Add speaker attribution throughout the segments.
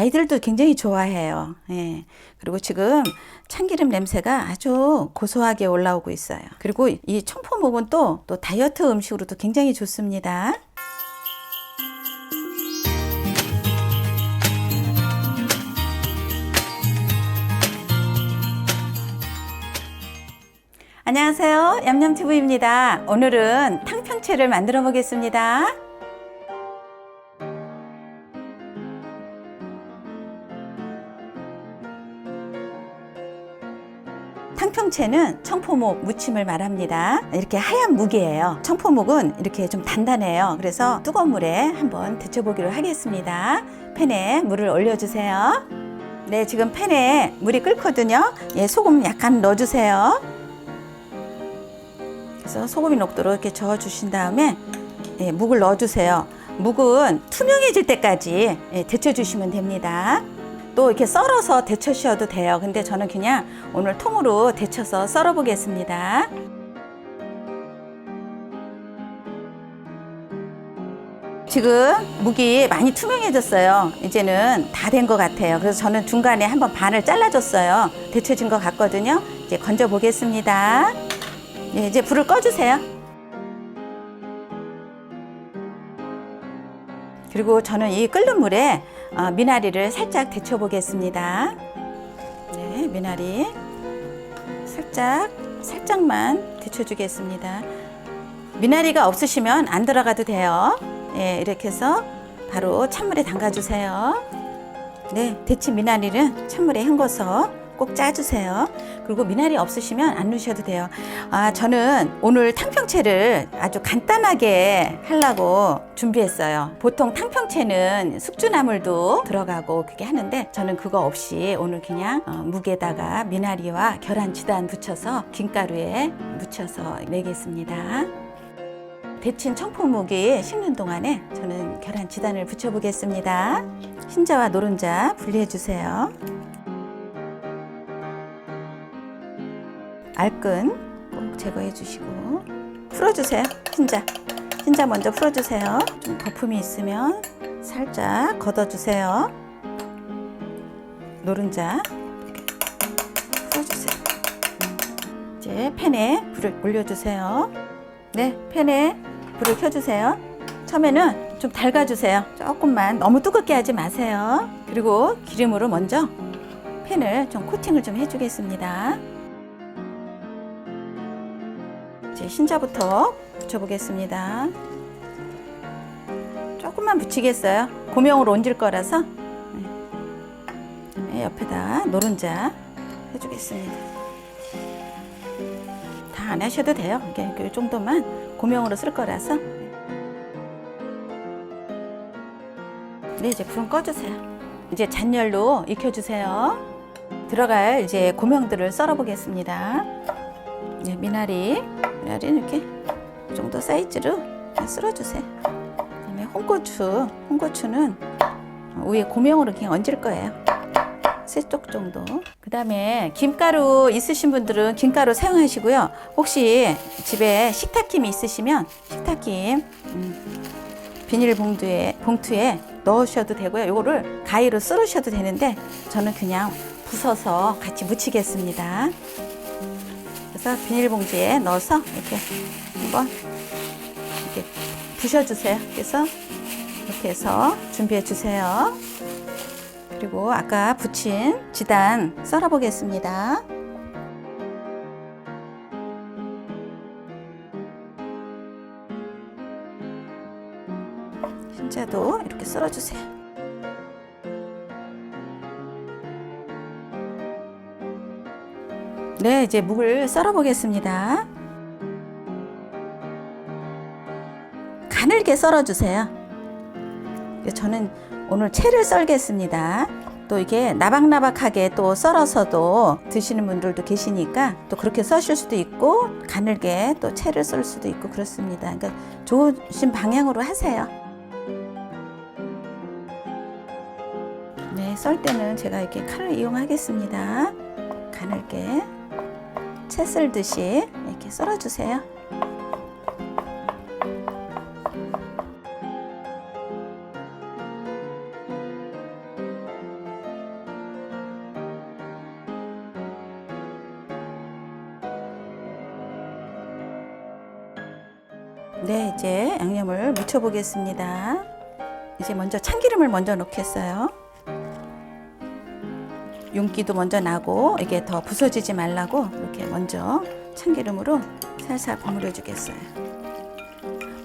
Speaker 1: 아이들도 굉장히 좋아해요. 예. 그리고 지금 참기름 냄새가 아주 고소하게 올라오고 있어요. 그리고 이 청포묵은 또, 또 다이어트 음식으로도 굉장히 좋습니다. 안녕하세요. 얌얌TV입니다. 오늘은 탕평채를 만들어 보겠습니다. 탕평채는 청포묵 무침을 말합니다. 이렇게 하얀 묵이에요. 청포묵은 이렇게 좀 단단해요. 그래서 뜨거운 물에 한번 데쳐보기로 하겠습니다. 팬에 물을 올려주세요. 네, 지금 팬에 물이 끓거든요. 예, 소금 약간 넣어주세요. 그래서 소금이 녹도록 이렇게 저어주신 다음에 예, 묵을 넣어주세요. 묵은 투명해질 때까지 예, 데쳐주시면 됩니다. 또 이렇게 썰어서 데쳐셔도 돼요. 근데 저는 그냥 오늘 통으로 데쳐서 썰어 보겠습니다. 지금 묵이 많이 투명해졌어요. 이제는 다 된 것 같아요. 그래서 저는 중간에 한번 반을 잘라줬어요. 데쳐진 것 같거든요. 이제 건져 보겠습니다. 네, 이제 불을 꺼주세요. 그리고 저는 이 끓는 물에 어, 미나리를 살짝 데쳐 보겠습니다. 네, 미나리 살짝 살짝만 데쳐 주겠습니다. 미나리가 없으시면 안 들어가도 돼요. 예, 이렇게 해서 바로 찬물에 담가 주세요. 네, 데친 미나리는 찬물에 헹궈서 꼭 짜주세요. 그리고 미나리 없으시면 안 넣으셔도 돼요. 아, 저는 오늘 탕평채를 아주 간단하게 하려고 준비했어요. 보통 탕평채는 숙주나물도 들어가고 그게 하는데 저는 그거 없이 오늘 그냥 어, 묵에다가 미나리와 계란 지단 붙여서 김가루에 묻혀서 내겠습니다. 데친 청포묵이 식는 동안에 저는 계란 지단을 붙여보겠습니다. 흰자와 노른자 분리해 주세요. 알끈 꼭 제거해 주시고 풀어주세요. 흰자. 흰자 먼저 풀어주세요. 좀 거품이 있으면 살짝 걷어주세요. 노른자 풀어주세요. 음. 이제 팬에 불을 올려주세요. 네, 팬에 불을 켜주세요. 처음에는 좀 달가주세요. 조금만 너무 뜨겁게 하지 마세요. 그리고 기름으로 먼저 팬을 좀 코팅을 좀 해주겠습니다. 흰자부터 붙여보겠습니다. 조금만 붙이겠어요. 고명으로 얹을 거라서. 네. 그다음에 옆에다 노른자 해주겠습니다. 다 안 하셔도 돼요. 이 정도만 고명으로 쓸 거라서. 네, 이제 불은 꺼주세요. 이제 잔열로 익혀주세요. 들어갈 이제 고명들을 썰어 보겠습니다. 네, 미나리, 미나리는 이렇게 이 정도 사이즈로 쓸어주세요. 그다음에 홍고추, 홍고추는 위에 고명으로 그냥 얹을 거예요. 세쪽 정도. 그 다음에 김가루 있으신 분들은 김가루 사용하시고요. 혹시 집에 식탁김이 있으시면 식탁김 음, 비닐 봉투에 넣으셔도 되고요. 요거를 가위로 썰으셔도 되는데 저는 그냥 부숴서 같이 묻히겠습니다. 그래서 비닐봉지에 넣어서 이렇게 한번 이렇게 부셔주세요. 그래서 이렇게 해서 준비해 주세요. 그리고 아까 부친 지단 썰어 보겠습니다. 흰자도 이렇게 썰어 주세요. 네, 이제 묵을 썰어 보겠습니다. 가늘게 썰어 주세요. 저는 오늘 채를 썰겠습니다. 또 이게 나박나박하게 또 썰어서도 드시는 분들도 계시니까 또 그렇게 써실 수도 있고 가늘게 또 채를 썰 수도 있고 그렇습니다. 그러니까 좋으신 방향으로 하세요. 네, 썰 때는 제가 이렇게 칼을 이용하겠습니다. 가늘게 채 썰듯이 이렇게 썰어주세요. 네, 이제 양념을 묻혀 보겠습니다. 이제 먼저 참기름을 먼저 넣겠어요. 윤기도 먼저 나고 이게 더 부서지지 말라고 이렇게 먼저 참기름으로 살살 버무려 주겠어요.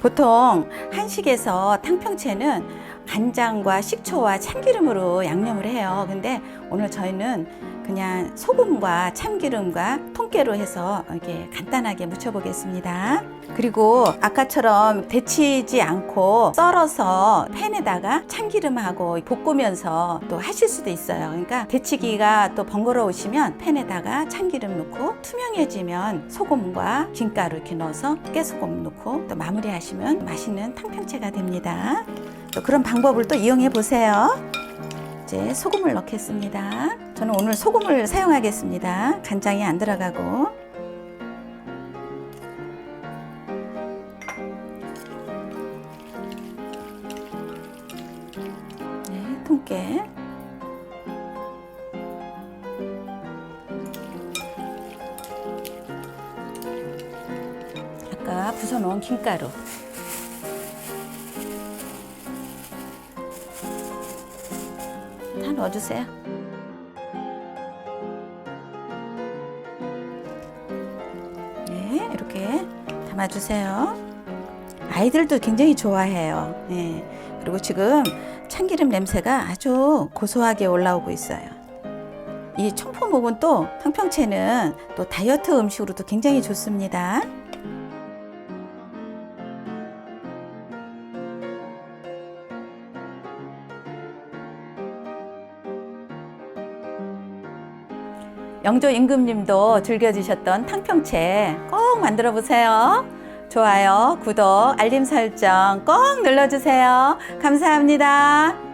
Speaker 1: 보통 한식에서 탕평채는 간장과 식초와 참기름으로 양념을 해요. 근데 오늘 저희는 그냥 소금과 참기름과 통깨로 해서 이렇게 간단하게 무쳐 보겠습니다. 그리고 아까처럼 데치지 않고 썰어서 팬에다가 참기름하고 볶으면서 또 하실 수도 있어요. 그러니까 데치기가 또 번거로우시면 팬에다가 참기름 넣고 투명해지면 소금과 김가루 이렇게 넣어서 깨소금 넣고 또 마무리하시면 맛있는 탕평채가 됩니다. 또 그런 방법을 또 이용해 보세요. 이제 소금을 넣겠습니다. 저는 오늘 소금을 사용하겠습니다. 간장이 안 들어가고. 네, 통깨. 아까 부숴 놓은 김가루. 다 넣어주세요. 네, 이렇게 담아주세요. 아이들도 굉장히 좋아해요. 네. 그리고 지금 참기름 냄새가 아주 고소하게 올라오고 있어요. 이 청포묵은 또 황평채는 또 다이어트 음식으로도 굉장히 좋습니다. 영조 임금님도 즐겨주셨던 탕평채 꼭 만들어 보세요. 좋아요, 구독, 알림 설정 꼭 눌러주세요. 감사합니다.